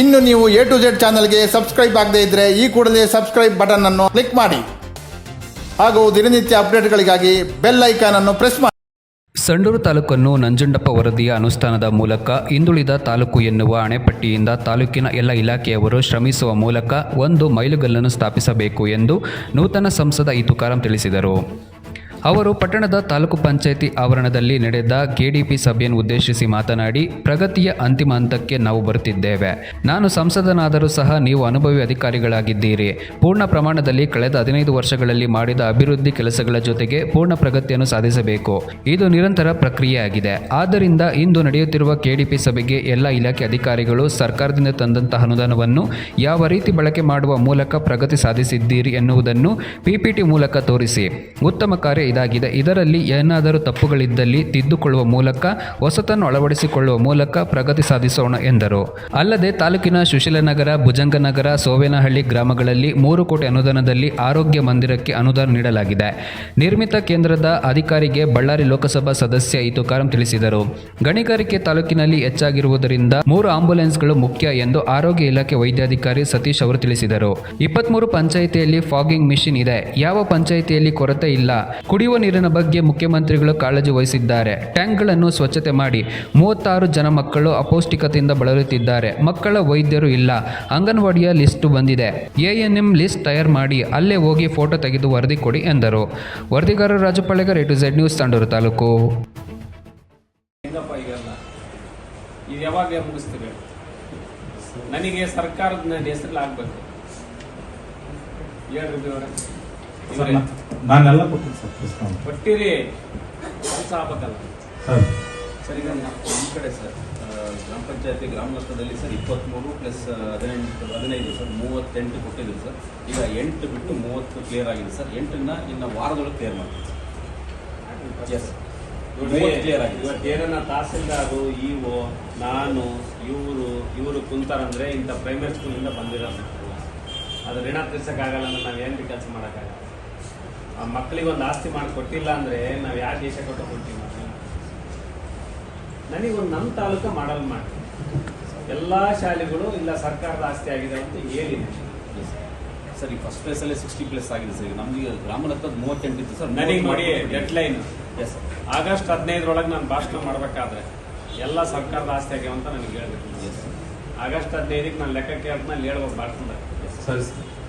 ಇನ್ನು ನೀವು A to Z ಚಾನಲ್ಗೆ ಸಬ್ಸ್ಕ್ರೈಬ್ ಆಗದೇ ಇದ್ರೆ ಈ ಕೂಡಲೇ ಸಬ್ಸ್ಕ್ರೈಬ್ ಬಟನ್ ಅನ್ನು ಕ್ಲಿಕ್ ಮಾಡಿ. ಹಾಗೂ ದಿನನಿತ್ಯ ಅಪ್ಡೇಟ್ಗಳಿಗಾಗಿ ಬೆಲ್ ಐಕಾನ್ ಅನ್ನು ಪ್ರೆಸ್ ಮಾಡಿ. ಸಂಡೂರು ತಾಲೂಕನ್ನು ನಂಜುಂಡಪ್ಪ ವರದಿಯ ಅನುಷ್ಠಾನದ ಮೂಲಕ ಹಿಂದುಳಿದ ತಾಲೂಕು ಎನ್ನುವ ಅಣೆಪಟ್ಟಿಯಿಂದ ತಾಲೂಕಿನ ಎಲ್ಲ ಇಲಾಖೆಯವರು ಶ್ರಮಿಸುವ ಮೂಲಕ ಒಂದು ಮೈಲುಗಲ್ಲನ್ನು ಸ್ಥಾಪಿಸಬೇಕು ಎಂದು ನೂತನ ಸಂಸದ ಈ ತುಕಾರಾಂ ತಿಳಿಸಿದರು. ಅವರು ಪಟ್ಟಣದ ತಾಲೂಕು ಪಂಚಾಯಿತಿ ಆವರಣದಲ್ಲಿ ನಡೆದ ಕೆಡಿಪಿ ಸಭೆಯನ್ನು ಉದ್ದೇಶಿಸಿ ಮಾತನಾಡಿ, ಪ್ರಗತಿಯ ಅಂತಿಮ ಹಂತಕ್ಕೆ ನಾವು ಬರುತ್ತಿದ್ದೇವೆ. ನಾನು ಸಂಸದನಾದರೂ ಸಹ ನೀವು ಅನುಭವಿ ಅಧಿಕಾರಿಗಳಾಗಿದ್ದೀರಿ. ಪೂರ್ಣ ಪ್ರಮಾಣದಲ್ಲಿ ಕಳೆದ ಹದಿನೈದು ವರ್ಷಗಳಲ್ಲಿ ಮಾಡಿದ ಅಭಿವೃದ್ಧಿ ಕೆಲಸಗಳ ಜೊತೆಗೆ ಪೂರ್ಣ ಪ್ರಗತಿಯನ್ನು ಸಾಧಿಸಬೇಕು. ಇದು ನಿರಂತರ ಪ್ರಕ್ರಿಯೆಯಾಗಿದೆ. ಆದ್ದರಿಂದ ಇಂದು ನಡೆಯುತ್ತಿರುವ ಕೆಡಿಪಿ ಸಭೆಗೆ ಎಲ್ಲ ಇಲಾಖೆ ಅಧಿಕಾರಿಗಳು, ಸರ್ಕಾರದಿಂದ ತಂದಂತಹ ಅನುದಾನವನ್ನು ಯಾವ ರೀತಿ ಬಳಕೆ ಮಾಡುವ ಮೂಲಕ ಪ್ರಗತಿ ಸಾಧಿಸಿದ್ದೀರಿ ಎನ್ನುವುದನ್ನು ಪಿಪಿಟಿ ಮೂಲಕ ತೋರಿಸಿ. ಉತ್ತಮ ಕಾರ್ಯ ಇದಾಗಿದೆ. ಇದರಲ್ಲಿ ಏನಾದರೂ ತಪ್ಪುಗಳಿದ್ದಲ್ಲಿ ತಿದ್ದುಕೊಳ್ಳುವ ಮೂಲಕ, ಹೊಸತನ್ನು ಅಳವಡಿಸಿಕೊಳ್ಳುವ ಮೂಲಕ ಪ್ರಗತಿ ಸಾಧಿಸೋಣ ಎಂದರು. ಅಲ್ಲದೆ ತಾಲೂಕಿನ ಸುಶೀಲನಗರ ಭುಜಂಗನಗರ, ಸೋವೇನಹಳ್ಳಿ ಗ್ರಾಮಗಳಲ್ಲಿ ಮೂರು ಕೋಟಿ ಅನುದಾನದಲ್ಲಿ ಆರೋಗ್ಯ ಮಂದಿರಕ್ಕೆ ಅನುದಾನ ನೀಡಲಾಗಿದೆ. ನಿರ್ಮಿತ ಕೇಂದ್ರದ ಅಧಿಕಾರಿಗೆ ಬಳ್ಳಾರಿ ಲೋಕಸಭಾ ಸದಸ್ಯ ಇತುಕಾರಂ ತುಕಾರಾಂ ತಿಳಿಸಿದರು. ಗಣಿಗಾರಿಕೆ ತಾಲೂಕಿನಲ್ಲಿ ಹೆಚ್ಚಾಗಿರುವುದರಿಂದ ಮೂರು ಆಂಬ್ಯುಲೆನ್ಸ್ಗಳು ಮುಖ್ಯ ಎಂದು ಆರೋಗ್ಯ ಇಲಾಖೆ ವೈದ್ಯಾಧಿಕಾರಿ ಸತೀಶ್ ಅವರು ತಿಳಿಸಿದರು. ಇಪ್ಪತ್ಮೂರು ಪಂಚಾಯಿತಿಯಲ್ಲಿ ಫಾಗಿಂಗ್ ಮಿಷಿನ್ ಇದೆ. ಯಾವ ಪಂಚಾಯಿತಿಯಲ್ಲಿ ಕೊರತೆ ಇಲ್ಲ. ಕುಡಿಯುವ ನೀರಿನ ಬಗ್ಗೆ ಮುಖ್ಯಮಂತ್ರಿಗಳು ಕಾಳಜಿ ವಹಿಸಿದ್ದಾರೆ. ಟ್ಯಾಂಕ್ಗಳನ್ನು ಸ್ವಚ್ಛತೆ ಮಾಡಿ ಮೂವತ್ತಾರು ಜನ ಮಕ್ಕಳು ಅಪೌಷ್ಟಿಕತೆಯಿಂದ ಬಳಲುತ್ತಿದ್ದಾರೆ. ಮಕ್ಕಳ ವೈದ್ಯರು ಇಲ್ಲ. ಅಂಗನವಾಡಿಯ ಲಿಸ್ಟ್ ಬಂದಿದೆ. ಎಎನ್ಎಂ ಲಿಸ್ಟ್ ತಯಾರು ಮಾಡಿ ಅಲ್ಲೇ ಹೋಗಿ ಫೋಟೋ ತೆಗೆದು ವರದಿ ಕೊಡಿ ಎಂದರು. ವರದಿಗಾರರು Rajapalegar to Z news Tandur taluk. ನನಗೆ ಸರ್ಕಾರದ ಹೆಸರಲ್ಲಿ ಆಗ್ಬೇಕು ಹೇಳ್ರಿ. ಸರ್ ನಾನೆಲ್ಲ ಕೊಟ್ಟಿದ್ದು ಸರ್ ಡಿಸ್ಕೌಂಟ್ ಕೆಲಸ ಆಗ್ಬೇಕಲ್ಲ ಸರ್. ಸರ್ ಈಗ ನಮ್ಮ ಕಡೆ ಸರ್ ಗ್ರಾಮ ಪಂಚಾಯತಿ ಗ್ರಾಮ ಲೆಕ್ಕದಲ್ಲಿ ಸರ್ ಇಪ್ಪತ್ತ್ಮೂರು ಪ್ಲಸ್ ಹದಿನೆಂಟು ಹದಿನೈದು ಸರ್ ಮೂವತ್ತೆಂಟು ಕೊಟ್ಟಿದ್ದೀವಿ ಸರ್. ಈಗ ಎಂಟು ಬಿಟ್ಟು ಮೂವತ್ತು ಕ್ಲಿಯರ್ ಆಗಿದೆ ಸರ್. ಎಂಟನ್ನ ಇನ್ನು ವಾರದೊಳಗೆ ಕ್ಲಿಯರ್ ಮಾಡ್ತೀವಿ ಎಸ್ ಕ್ಲಿಯರ್ ಆಗಿದೆ. ಇವತ್ತು ಏನನ್ನ ತಹಸೀಲ್ದಾರು ಇಒ ನಾನು ಇವರು ಇವರು ಕುಂತಾರಂದ್ರೆ ಇಂಥ ಪ್ರೈಮರಿ ಸ್ಕೂಲಿಂದ ಬಂದಿರೋದು. ಅದು ಋಣ ತೀರ್ಸಕ್ಕಾಗಲ್ಲ ಅಂದ್ರೆ ನಾವು ಏನು ಕೆಲಸ ಮಾಡೋಕ್ಕಾಗಲ್ಲ. ಮಕ್ಕಳಿಗೆ ಒಂದು ಆಸ್ತಿ ಮಾಡಿ ಕೊಟ್ಟಿಲ್ಲ ಅಂದ್ರೆ ನಾವು ಯಾವ ದೇಶ ಕೊಟ್ಟು ಕೊಡ್ತೀವಿ? ನನಗೊಂದು ನಮ್ಮ ತಾಲೂಕು ಮಾಡಲ್ ಮಾಡಿ. ಎಲ್ಲ ಶಾಲೆಗಳು ಇಲ್ಲ ಸರ್ಕಾರದ ಆಸ್ತಿ ಆಗಿದೆ ಅಂತ ಹೇಳಿದೆ. ಸರ್ ಈ ಫಸ್ಟ್ ಪ್ಲೇಸಲ್ಲೇ ಸಿಕ್ಸ್ಟಿ ಪ್ಲಸ್ ಆಗಿದೆ ಸರ್ ಈಗ ನಮಗೆ ಗ್ರಾಮ ಲೆಕ್ಕದ ಮೂವತ್ತೆಂಟಿತ್ತು ಸರ್ ನನಗೆ ನೋಡಿ deadline yes sir August ಹದಿನೈದರೊಳಗೆ ನಾನು ಭಾಷಣ ಮಾಡಬೇಕಾದ್ರೆ ಎಲ್ಲ ಸರ್ಕಾರದ ಆಸ್ತಿ ಆಗ್ಯಾವ ಅಂತ ನನಗೆ ಹೇಳ್ಬೇಕು. ಆಗಸ್ಟ್ ಹದಿನೈದಕ್ಕೆ ನಾನು ಲೆಕ್ಕ ಕೇಳ್ತೀನಿ ಅಲ್ಲಿ ಹೇಳ್ಬೇಕು ಭಾಷಣದಾಗ ಸರಿ